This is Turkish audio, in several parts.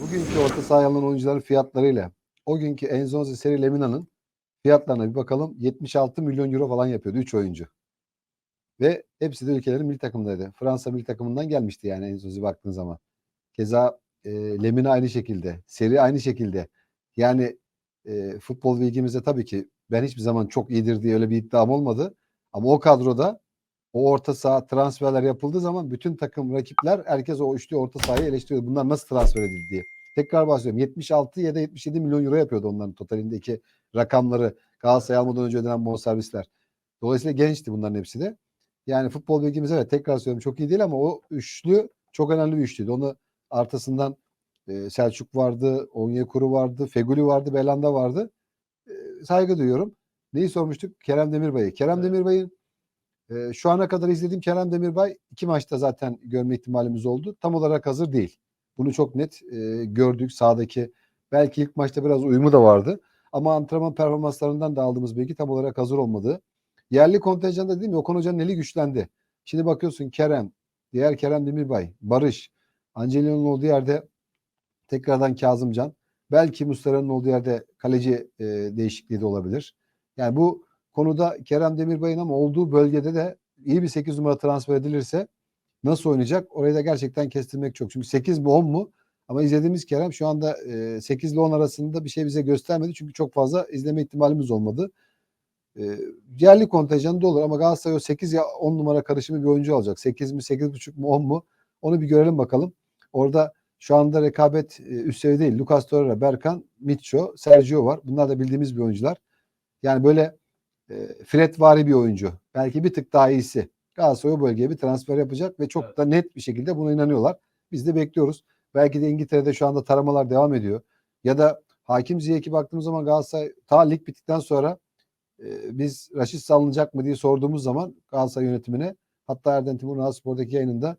bugünkü orta saha alınan oyuncuların fiyatlarıyla o günkü Enzonzi Seri Lemina'nın fiyatlarına bir bakalım. 76 milyon euro falan yapıyordu 3 oyuncu. Ve hepsi de ülkelerin milli takımındaydı. Fransa milli takımından gelmişti yani Enzonzi baktığın zaman. Keza e, Lemina aynı şekilde. Seri aynı şekilde. Yani e, futbol bilgimizde tabii ki ben hiçbir zaman çok iyidir diye öyle bir iddiam olmadı. Ama o kadroda o orta saha transferler yapıldığı zaman bütün takım rakipler herkes o üçlü orta sahayı eleştiriyor. Bunlar nasıl transfer edildi diye. Tekrar bahsediyorum. 76 ya da 77 milyon euro yapıyordu onların totalindeki rakamları Galatasaray almadan önce ödenen bonservisler. Dolayısıyla gençti bunların hepsi de. Yani futbol bilgimiz evet tekrar söylüyorum çok iyi değil ama o üçlü çok önemli bir üçlüydü. Onu artısından e, Selçuk vardı, Onyekuru vardı, Feguli vardı, Belanda vardı. E, saygı duyuyorum. Neyi sormuştuk? Kerem Demirbay'ı. Kerem Evet. Demirbay'ın e, şu ana kadar izlediğim Kerem Demirbay iki maçta zaten görme ihtimalimiz oldu. Tam olarak hazır değil. Bunu çok net e, gördük sahadaki. Belki ilk maçta biraz uyumu da vardı. Ama antrenman performanslarından da aldığımız bilgi tam olarak hazır olmadığı. Yerli kontenjanda dedim Okan Hoca'nın eli güçlendi. Şimdi bakıyorsun Kerem, diğer Kerem Demirbay, Barış, Angelino'nun olduğu yerde tekrardan Kazımcan. Belki Muslera'nın olduğu yerde kaleci e, değişikliği de olabilir. Yani bu konuda Kerem Demirbay'ın ama olduğu bölgede de iyi bir 8 numara transfer edilirse nasıl oynayacak? Orayı da gerçekten kestirmek çok. Çünkü 8 mi 10 mu? Ama izlediğimiz Kerem şu anda e, 8 ile 10 arasında bir şey bize göstermedi. Çünkü çok fazla izleme ihtimalimiz olmadı. E, yerli kontenjanı da olur ama Galatasaray o 8 ya 10 numara karışımı bir oyuncu alacak. 8 mi 8.5 mu 10 mu? Onu bir görelim bakalım. Orada şu anda rekabet e, üst seviye değil. Lucas Torreira, Berkan, Mitcho, Sergio var. Bunlar da bildiğimiz bir oyuncular. Yani böyle e, Fred vari bir oyuncu. Belki bir tık daha iyisi. Galatasaray o bölgeye bir transfer yapacak ve çok Evet. da net bir şekilde buna inanıyorlar. Biz de bekliyoruz. Belki de İngiltere'de şu anda taramalar devam ediyor. Ya da Hakim Ziyech'i baktığımız zaman Galatasaray ta lig bittikten sonra e, biz Raşit salınacak mı diye sorduğumuz zaman Galatasaray yönetimine hatta Erden Timur Spor'daki yayınında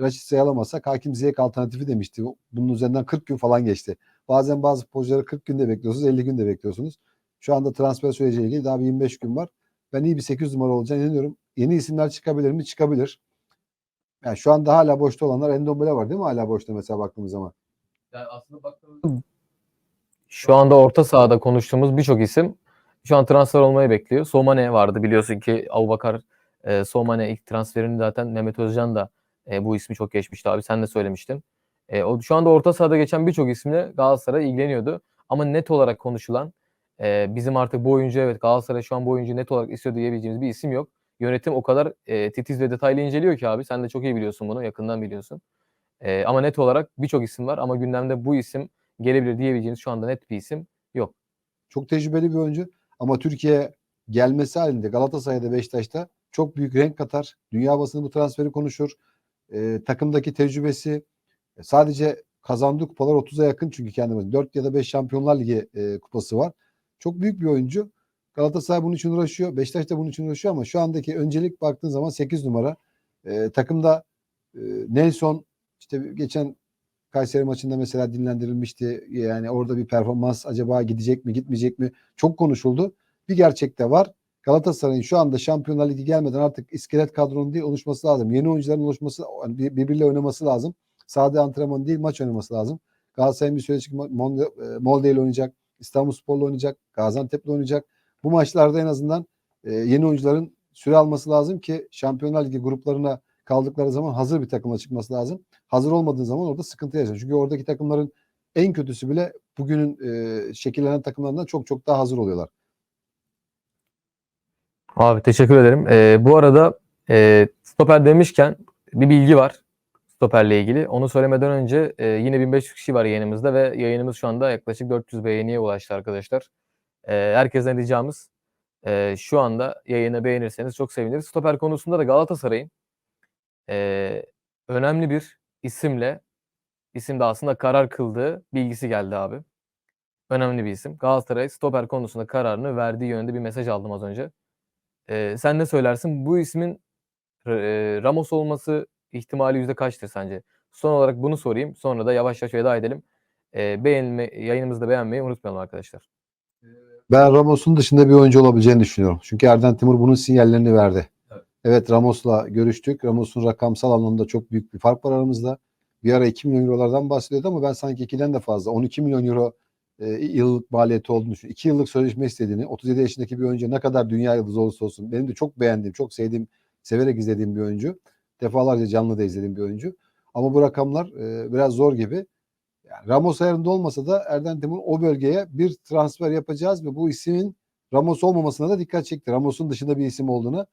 Raşit sayılamazsak Hakim Ziyech alternatifi demişti. Bunun üzerinden 40 gün falan geçti. Bazen bazı futbolcuları 40 günde bekliyorsunuz, 50 günde bekliyorsunuz. Şu anda transfer süreciyle ilgili daha bir 25 gün var. Ben iyi bir 8 numara olacağını inanıyorum. Yeni isimler çıkabilir mi? Çıkabilir. Yani şu anda hala boşta olanlar Endombele var değil mi? Hala boşta mesela baktığımız zaman. Yani aslında baktığımızda şu anda orta sahada konuştuğumuz birçok isim şu an transfer olmayı bekliyor. Somane vardı biliyorsun ki Abubakar e, Somane ilk transferini zaten Mehmet Özcan da e, bu ismi çok geçmişti abi sen de söylemiştin. E, o şu anda orta sahada geçen birçok isimle Galatasaray ilgileniyordu. Ama net olarak konuşulan e, bizim artık bu oyuncu evet Galatasaray şu an bu oyuncu net olarak istiyor diyebileceğimiz bir isim yok. Yönetim o kadar e, titiz ve detaylı inceliyor ki abi sen de çok iyi biliyorsun bunu yakından biliyorsun. E, ama net olarak birçok isim var ama gündemde bu isim gelebilir diyebileceğiniz şu anda net bir isim yok. Çok tecrübeli bir oyuncu ama Türkiye gelmesi halinde Galatasaray'da Beşiktaş'ta çok büyük renk katar. Dünya basını bu transferi konuşur. Ee, takımdaki tecrübesi e, sadece kazandığı kupalar 30'a yakın çünkü kendimiz. 4 ya da 5 Şampiyonlar Ligi e, kupası var. Çok büyük bir oyuncu. Galatasaray bunun için uğraşıyor. Beşiktaş da bunun için uğraşıyor ama şu andaki öncelik baktığın zaman 8 numara. E, takımda e, Nelson işte geçen Kayseri maçında mesela dinlendirilmişti. Yani orada bir performans acaba gidecek mi gitmeyecek mi çok konuşuldu. Bir gerçek de var. Galatasaray'ın şu anda Şampiyonlar Ligi gelmeden artık iskelet kadronun değil oluşması lazım. Yeni oyuncuların oluşması, birbiriyle oynaması lazım. Sade antrenman değil maç oynaması lazım. Galatasaray'ın bir süre Molde, e, Molde ile oynayacak. İstanbulspor'la oynayacak. Gaziantep'le oynayacak. Bu maçlarda en azından e, yeni oyuncuların süre alması lazım ki Şampiyonlar Ligi gruplarına kaldıkları zaman hazır bir takımla çıkması lazım. Hazır olmadığı zaman orada sıkıntı yaşar. Çünkü oradaki takımların en kötüsü bile bugünün e, şekillenen takımlarından çok çok daha hazır oluyorlar. Abi teşekkür ederim. Ee, bu arada e, stoper demişken bir bilgi var stoperle ilgili. Onu söylemeden önce e, yine 1500 kişi var yayınımızda ve yayınımız şu anda yaklaşık 400 beğeniye ulaştı arkadaşlar. E, herkesten ricamız e, şu anda yayını beğenirseniz çok seviniriz. Stoper konusunda da Galatasaray'ın e, önemli bir isimle isim de aslında karar kıldığı bilgisi geldi abi. Önemli bir isim. Galatasaray stoper konusunda kararını verdiği yönde bir mesaj aldım az önce. Ee, sen ne söylersin? Bu ismin eee, Ramos olması ihtimali yüzde kaçtır sence? Son olarak bunu sorayım. Sonra da yavaş yavaş veda edelim. Eee beğenme, yayınımızı da beğenmeyi unutmayalım arkadaşlar. Ben Ramos'un dışında bir oyuncu olabileceğini düşünüyorum. Çünkü Erden Timur bunun sinyallerini verdi. Evet. Evet Ramos'la görüştük. Ramos'un rakamsal anlamda çok büyük bir fark var aramızda. bir ara 2 milyon eurolardan bahsediyordu ama ben sanki 2'den de fazla 12 milyon euro e, yıllık maliyeti olduğunu düşünüyorum. 2 yıllık sözleşme istediğini 37 yaşındaki bir oyuncu ne kadar dünya yıldızı olursa olsun benim de çok beğendiğim, çok sevdiğim, severek izlediğim bir oyuncu. Defalarca canlı da izlediğim bir oyuncu. Ama bu rakamlar e, biraz zor gibi. Yani Ramos ayarında olmasa da Erden Timur o bölgeye bir transfer yapacağız ve bu ismin Ramos olmamasına da dikkat çekti. Ramos'un dışında bir isim olduğuna.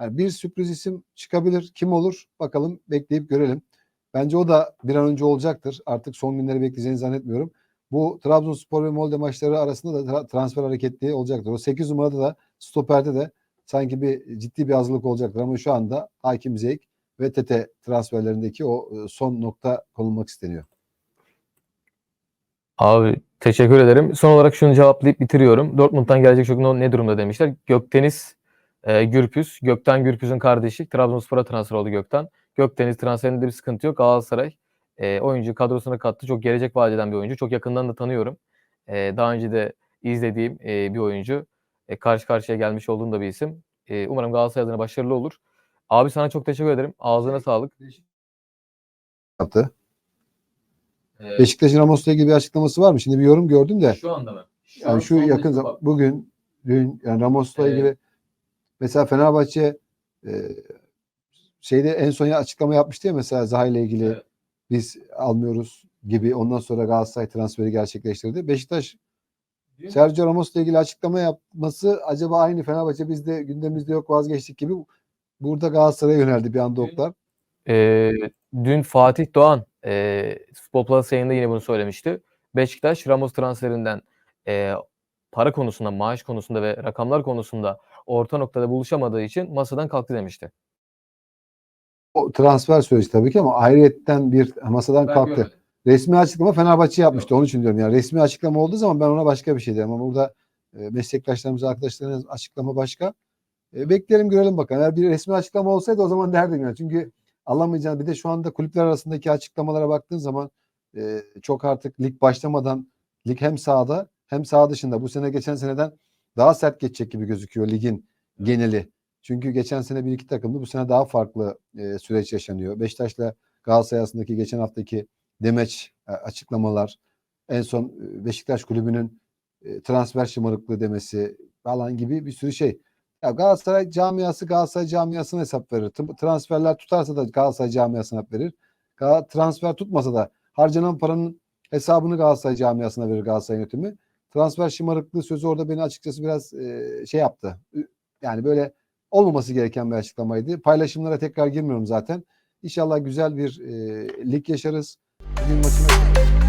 Yani bir sürpriz isim çıkabilir. Kim olur? Bakalım bekleyip görelim. Bence o da bir an önce olacaktır. Artık son günleri bekleyeceğini zannetmiyorum. Bu Trabzonspor ve Molde maçları arasında da tra- transfer hareketliği olacaktır. O 8 numarada da stoperde de sanki bir ciddi bir hazırlık olacaktır. Ama şu anda Hakim Ziyech ve Tete transferlerindeki o e, son nokta konulmak isteniyor. Abi teşekkür ederim. Son olarak şunu cevaplayıp bitiriyorum. Dortmund'dan gelecek çok ne durumda demişler. Gökdeniz e, Gürpüz, Gökten Gürpüz'ün kardeşi Trabzonspor'a transfer oldu Gökten. Gökdeniz transferinde bir sıkıntı yok. Galatasaray e, oyuncu kadrosuna kattı. Çok gelecek vaat eden bir oyuncu. Çok yakından da tanıyorum. E, daha önce de izlediğim e, bir oyuncu. E, karşı karşıya gelmiş olduğum da bir isim. E, umarım Galatasaray adına başarılı olur. Abi sana çok teşekkür ederim. Ağzına sağlık. Yaptı. E, Beşiktaş'ın Ramos'la ilgili bir açıklaması var mı? Şimdi bir yorum gördüm de. şu anda mı? Yani şu yakın zaman bugün dün yani Ramos'la Evet. ilgili mesela Fenerbahçe e, şeyde en son ya açıklama yapmıştı ya mesela Zaha ile ilgili Evet. biz almıyoruz gibi ondan sonra Galatasaray transferi gerçekleştirdi. Beşiktaş Sergio Ramos'la ilgili açıklama yapması acaba aynı Fenerbahçe bizde gündemimizde yok vazgeçtik gibi burada Galatasaray'a yöneldi bir anda oklar. Ee, dün Fatih Doğan e, Spor Plus yayında yine bunu söylemişti. Beşiktaş Ramos transferinden e, para konusunda, maaş konusunda ve rakamlar konusunda orta noktada buluşamadığı için masadan kalktı demişti. O transfer süreci tabii ki ama ayrıyetten bir masadan kalktı. Resmi açıklama Fenerbahçe yapmıştı. Onun için diyorum. Yani resmi açıklama olduğu zaman ben ona başka bir şey derim. Ama burada e, meslektaşlarımız, arkadaşlarımız açıklama başka. E, bekleyelim görelim bakalım. Eğer bir resmi açıklama olsaydı o zaman derdim yani. Çünkü alamayacağını bir de şu anda kulüpler arasındaki açıklamalara baktığın zaman e, çok artık lig başlamadan lig hem sahada hem saha dışında bu sene geçen seneden daha sert geçecek gibi gözüküyor ligin geneli. Çünkü geçen sene bir iki takımdı. Bu sene daha farklı e, süreç yaşanıyor. Beşiktaş'la Galatasaray arasındaki geçen haftaki demeç e, açıklamalar, en son e, Beşiktaş kulübünün e, transfer şımarıklığı demesi falan gibi bir sürü şey. Ya Galatasaray camiası Galatasaray camiasına hesap verir. Tr- Transferler tutarsa da Galatasaray camiasına hesap verir. Transfer tutmasa da harcanan paranın hesabını Galatasaray camiasına verir Galatasaray yönetimi. Transfer şımarıklığı sözü orada beni açıkçası biraz e, şey yaptı. Yani böyle olmaması gereken bir açıklamaydı. Paylaşımlara tekrar girmiyorum zaten. İnşallah güzel bir e, lig yaşarız. Bugün maçına